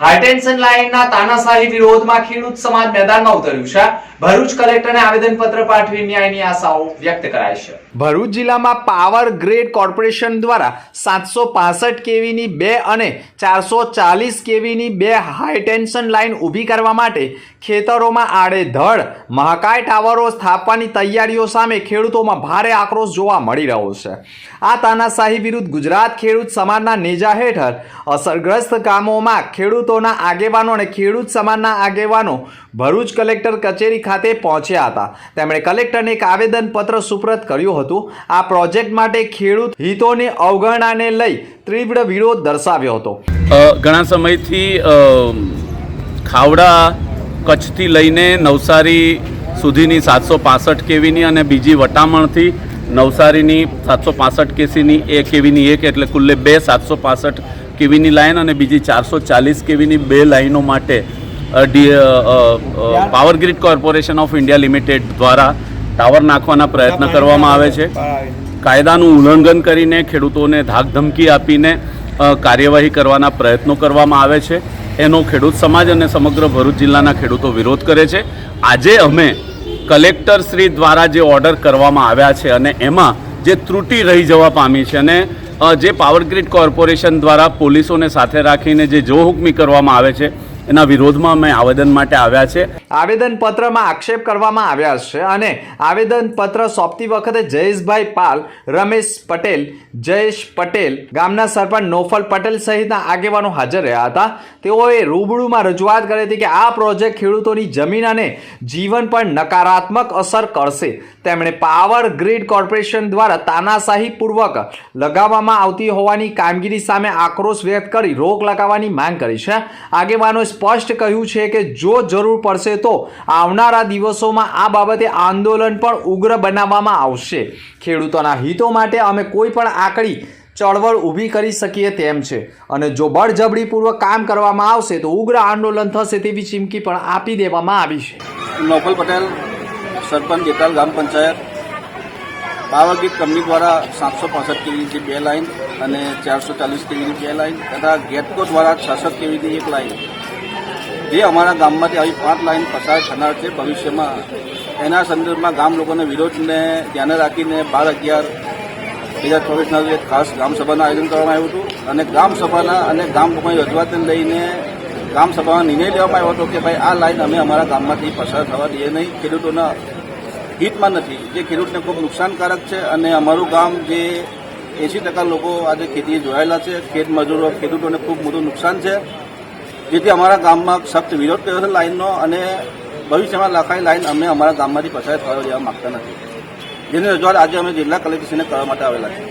High tension લાઇનના તાનાશાહી વિરોધમાં ખેડૂત સમાજ મેદાનમાં ઉતર્યું છે. ભરૂચ કલેક્ટરને આવેદનપત્ર પાઠવી ન્યાયની આશાઓ વ્યક્ત કરાઈ છે. ભરૂચ જિલ્લામાં પાવર ગ્રેડ કોર્પોરેશન દ્વારા સાતસો પાસઠ કેવીની બે અને ચારસો ચાલીસ કેવીની બે હાઈટેન્શન લાઇન ઊભી કરવા માટે ખેતરોમાં આડેધડ મહાકાય ટાવરો સ્થાપવાની તૈયારીઓ સામે ખેડૂતોમાં ભારે આક્રોશ જોવા મળી રહ્યો છે. આ તાનાશાહી વિરુદ્ધ ગુજરાત ખેડૂત સમાજના નેજા હેઠળ અસરગ્રસ્ત ગામોમાં ખેડૂતોના આગેવાનો અને ખેડૂત સમાજના આગેવાનો ભરૂચ કલેક્ટર કચેરી ખાતે પહોંચ્યા હતા. તેમણે કલેક્ટરને એક આવેદનપત્ર સુપ્રત કર્યું હતું. આ પ્રોજેક્ટ માટે ખેડૂત હિતોની અવગણનાને લઈ તીવ્ર વિરોધ દર્શાવ્યો હતો. ઘણા સમયથી ખાવડા કચ્છથી લઈને નવસારી સુધીની સાતસો પાસઠ કેવીની અને બીજી વટામણથી નવસારીની સાતસો પાસઠ કેસીની એ કેવીની એક એટલે કુલ્લે બે સાતસો પાસઠ કેવીની લાઇન અને બીજી ચારસો ચાલીસ કેવીની બે લાઈનો માટે power grid corporation of India limited દ્વારા ટાવર નાખવાના પ્રયત્ન કરવામાં આવે છે. કાયદાનું ઉલ્લંઘન કરીને ખેડૂતોને ધાકધમકી આપીને કાર્યવાહી કરવાના પ્રયત્નો કરવામાં આવે છે. એનો ખેડૂત સમાજ અને સમગ્ર ભરૂચ જિલ્લાના ખેડૂતો વિરોધ કરે છે. આજે અમે કલેક્ટર શ્રી દ્વારા જે ઓર્ડર કરવામાં આવ્યા છે અને એમાં જે ત્રુટિ રહી જવા પામી છે અને જે પાવર ગ્રીડ કોર્પોરેશન દ્વારા પોલીસોને સાથે રાખીને જે જોહુકમી કરવામાં આવે છે એના વિરોધમાં અમે આવેદન માટે આવ્યા છે. આવેદનપત્રમાં આક્ષેપ કરવામાં આવ્યા છે અને આવેદનપત્ર સોંપતી વખતે જયેશભાઈ પાલ, રમેશ પટેલ, જયેશ પટેલ ગામના સરપંચ નોફલ પટેલ સહિતના આગેવાનો હાજર રહ્યા હતા. તેઓએ રૂબરૂમાં રજૂઆત કરી હતી કે આ પ્રોજેક્ટ ખેડૂતોની જમીન અને જીવન પર નકારાત્મક અસર કરશે. તેમણે પાવર ગ્રીડ કોર્પોરેશન દ્વારા તાનાશાહીપૂર્વક લગાવવામાં આવતી હોવાની કામગીરી સામે આક્રોશ વ્યક્ત કરી રોક લગાવવાની માંગ કરી છે. આગેવાનોએ સ્પષ્ટ કહ્યું છે કે જો જરૂર પડશે તો આવનારા દિવસોમાં આ બાબતે આંદોલન પણ ઉગ્ર બનાવવામાં આવશે. ખેડૂતોના હિતો માટે અમે કોઈ પણ આકડી, ચળવળ ઊભી કરી શકીએ તેમ છે. અને જો બળજબરીપૂર્વક કામ કરવામાં આવશે તો ઉગ્ર આંદોલન થશે તેવી ચીમકી પણ આપી દેવામાં આવી છે. Nofal Patel, sarpanch Jetal gram panchayat. Power grid company દ્વારા સાતસો પાસઠ કેવીની બે લાઇન અને ચારસો ચાલીસ કેવીની બે લાઇન તથા ગેટકો દ્વારા છસઠ કેવીની એક લાઇન જે અમારા ગામમાંથી આવી પાંચ લાઇન પસાર થનાર છે ભવિષ્યમાં, એના સંદર્ભમાં ગામ લોકોના વિરોધને ધ્યાને રાખીને બાર અગિયાર બે હજાર ચોવીસના એક ખાસ ગ્રામસભાનું આયોજન કરવામાં આવ્યું હતું. અને ગ્રામસભાના અને ગામ લોકોની રજૂઆતને લઈને ગ્રામસભામાં નિર્ણય લેવામાં આવ્યો હતો કે ભાઈ, આ લાઇન અમે અમારા ગામમાંથી પસાર થવા દઈએ નહીં. ખેડૂતોના હિતમાં નથી. જે ખેડૂતને ખૂબ નુકસાનકારક છે અને અમારું ગામ જે એંસી ટકા લોકો આજે ખેતીએ જોડાયેલા છે, ખેત મજૂરો, ખેડૂતોને ખૂબ મોટું નુકસાન છે. જેથી અમારા ગામમાં સખ્ત વિરોધ કર્યો છે લાઇનનો અને ભવિષ્યમાં લખાયેલી લાઈન અમે અમારા ગામમાંથી પસાર થવા દેવા માગતા નથી. જેની રજૂઆત આજે અમે જિલ્લા કલેક્ટરશ્રીને કરવા માટે આવેલા છે